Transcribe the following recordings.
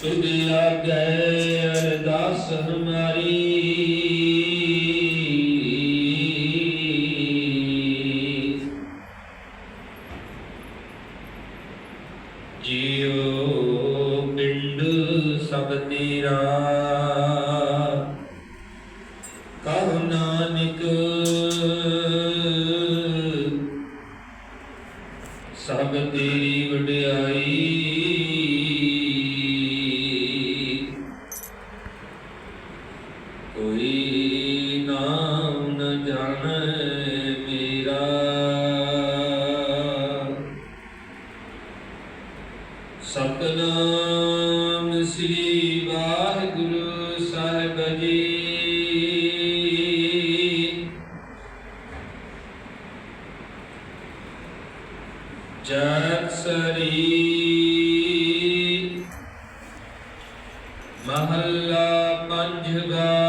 ਤੁਧ ਆਗੇ ਅਰਦਾਸ ਹਮਾਰੀ। ਜੀਉ ਪਿੰਡ ਸਭ ਤੇਰਾ। ਕਹੋ ਨਾਨਕ ਕੋਈ ਨਾਮ ਨ ਜਾਣੈ ਮੇਰਾ। ਸਤਨਾਮ ਸ੍ਰੀ ਵਾਹਿਗੁਰੂ ਸਾਹਿਬ ਜੀ। ਜਤ ਸਰੀ ਮਹੱਲਾ ਪੰਜਵਾ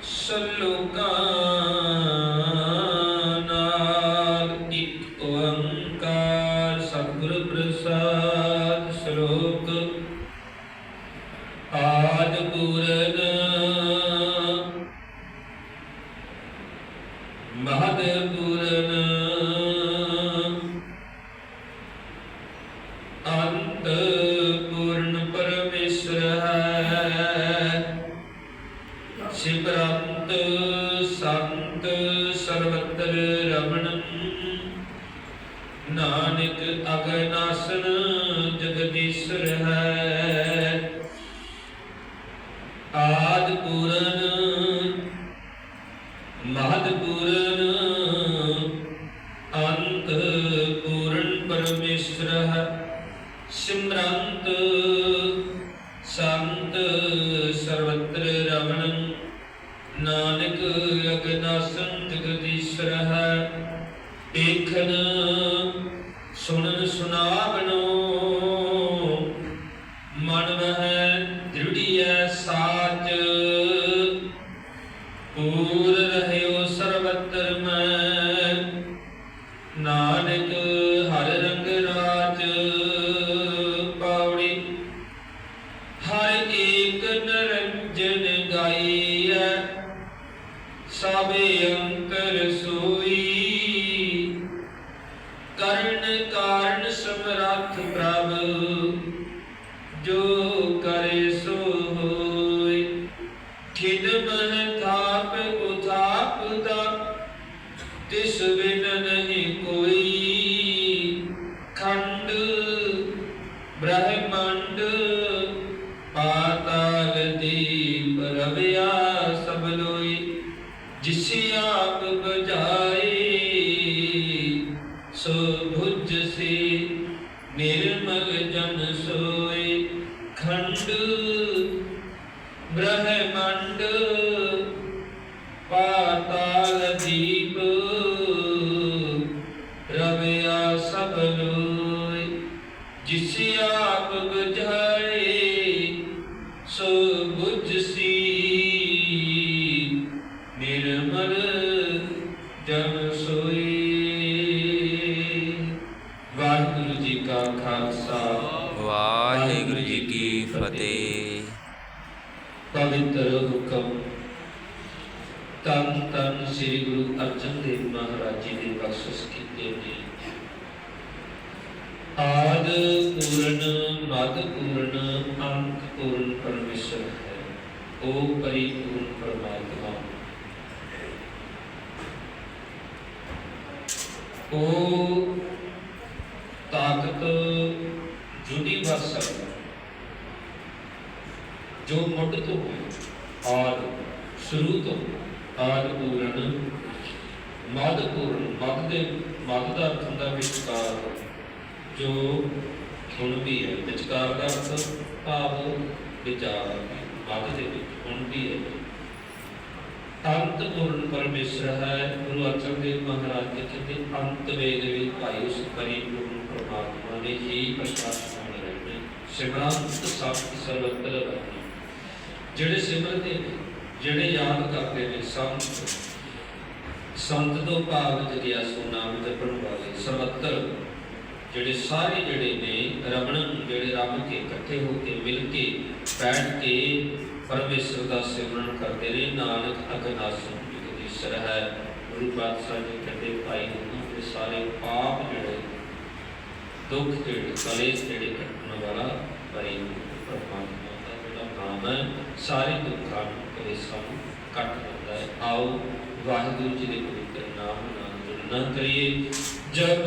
sallu ਜਗਦੀਸ਼ਰ ਹੈ। ਆਦ ਪੂਰਨ ਮਹਦ ਪੂਰਨ ਅੰਤ ਪੂਰਨ ਪਰਮੇਸ਼ਰ ਹੈ। ਸਿਮਰੰਤ, ਸੰਤ, ਸਰਵਤਰ ਰਮਣ ਨਾਨਕ ਅਗਨਾਸਨ ਜਗਦੀਸ਼ਰ ਹੈ। ਦੇਖਨ ਸੁਣਨ ਸੁਨਾਵਨੋ ਸਭੇ ਅੰਤਰ ਸੋਈ। ਕਰਨ ਕਾਰਨ ਸਮਰੱਥ ਪ੍ਰਭ ਜੋ ਕਰੇ ਸੋ ਹੋਇ ਖਿਦ ਨਿਰਮਲ ਜਨ ਸੋਈ ਖੰਡ, ਬ੍ਰਹਮੰਡ, ਪਾਤਾਲ ਦੀਪ, ਰਵਿਆ ਸਭ ਲੋਈ ਜਿਸ ਆਪ ਬੁਝਾਏ, ਸੋ ਬੁਝ ਨਿਰਮਲ ਜਨ ਸੋਈ ਖਾਲਸਾ। ਵਾਹਿਗੁਰੂ ਜੀ ਕੀ ਫਤਿਹ। ਪਵਿੱਤਰ ਹੁਕਮ ਤਨ ਤਨ ਸ੍ਰੀ ਗੁਰੂ ਅਰਜਨ ਦੇਵ ਮਹਾਰਾਜ ਜੀ ਦੇ ਬਖਸ਼ਿਸ਼ ਕੀਤੇ ਨੇ ਆਦ ਪੂਰਨ ਮਦ ਪੂਰਨ ਅੰਤ ਪੂਰਨ ਪਰਮੇਸ਼ਰ ਹੈ। ਉਹ ਪਰਿਪੂਰਨ ਪਰਮਾਤਮਾ। ਉਹ ਤਾਕਤ ਯੂਨੀਵਰਸਲ ਜੋ ਮੁੱਢ ਤੋਂ ਹੈ ਸ਼ੁਰੂ ਤੋਂ ਆਦ ਪੂਰਨ ਮਦ ਪੂਰਨ ਮਦ ਦੇ ਮਦ ਦਾ ਅਰਥ ਹੁੰਦਾ ਵਿਚਕਾਰ। ਜੋ ਹੁਣ ਵੀ ਹੈ, ਵਿਚਕਾਰ ਦਾ ਅਰਥ ਭਾਵ ਵਿਚਾਰ ਮਦ ਦੇ ਵਿੱਚ ਹੁਣ ਵੀ ਹੈ। ਅੰਤ ਪੂਰਨ ਪਰਮੇਸ਼ਰ ਹੈ, ਗੁਰੂ ਅਰਜਨ ਦੇਵ ਮਹਾਰਾਜ ਜੀ ਕਹਿੰਦੇ, ਅੰਤ ਵੇਦ ਵੀ ਭਾਈ ਉਸ ਪਰਿਪੂਰਨ ਪਰਮਾਤਮਾ ਨੇ ਹੀ ਪ੍ਰਕਾਸ਼ ਹੋਣ ਰਹੇ ਸਿਮਰੰਤ ਸਤ ਸਰਵਤਰ ਰਹਿਣਾ ਜਿਹੜੇ ਸਿਮਰਦੇ ਨੇ, ਜਿਹੜੇ ਯਾਦ ਕਰਦੇ ਨੇ, ਸੰਤ ਸੰਤ ਤੋਂ ਭਾਵ ਜਗਿਆਸੂ ਨਾਮ ਜਪਣ ਵਾਲੇ ਸਰਵੱਤਰ ਜਿਹੜੇ ਸਾਰੇ ਜਿਹੜੇ ਨੇ, ਰਮਣ, ਜਿਹੜੇ ਰਮ ਕੇ ਇਕੱਠੇ ਹੋ ਕੇ ਮਿਲ ਕੇ, ਬੈਠ ਕੇ ਪਰਮੇਸ਼ਰ ਦਾ ਸਿਮਰਨ ਕਰਦੇ ਨੇ ਨਾਨਕ ਅਗਨਾਸੂ ਜਗਦੀਸ਼ਰ ਹੈ। ਗੁਰੂ ਪਾਤਸ਼ਾਹ ਜੀ ਕਹਿੰਦੇ, ਭਾਈ ਉਹਨਾਂ ਦੇ ਸਾਰੇ ਪਾਪ ਜਿਹੜੇ ਦੁੱਖ ਜਿਹੜੇ ਕਲੇਸ਼ ਜਿਹੜੇ ਕੱਟਣ ਵਾਲਾ ਭਾਈ ਪਰਮਾਤਮਾ ਦਾ ਜਿਹੜਾ ਨਾਮ ਹੈ, ਸਾਰੇ ਦੁੱਖਾਂ ਨੂੰ ਕਲੇਸ਼ਾਂ ਨੂੰ ਕੱਟ ਦਿੰਦਾ ਹੈ। ਆਓ, ਵਾਹਿਗੁਰੂ ਜੀ ਦੇ ਪਵਿੱਤਰ ਨਾਮ ਨਾਲ ਜੁੜਨਾ ਕਰੀਏ। ਜਪ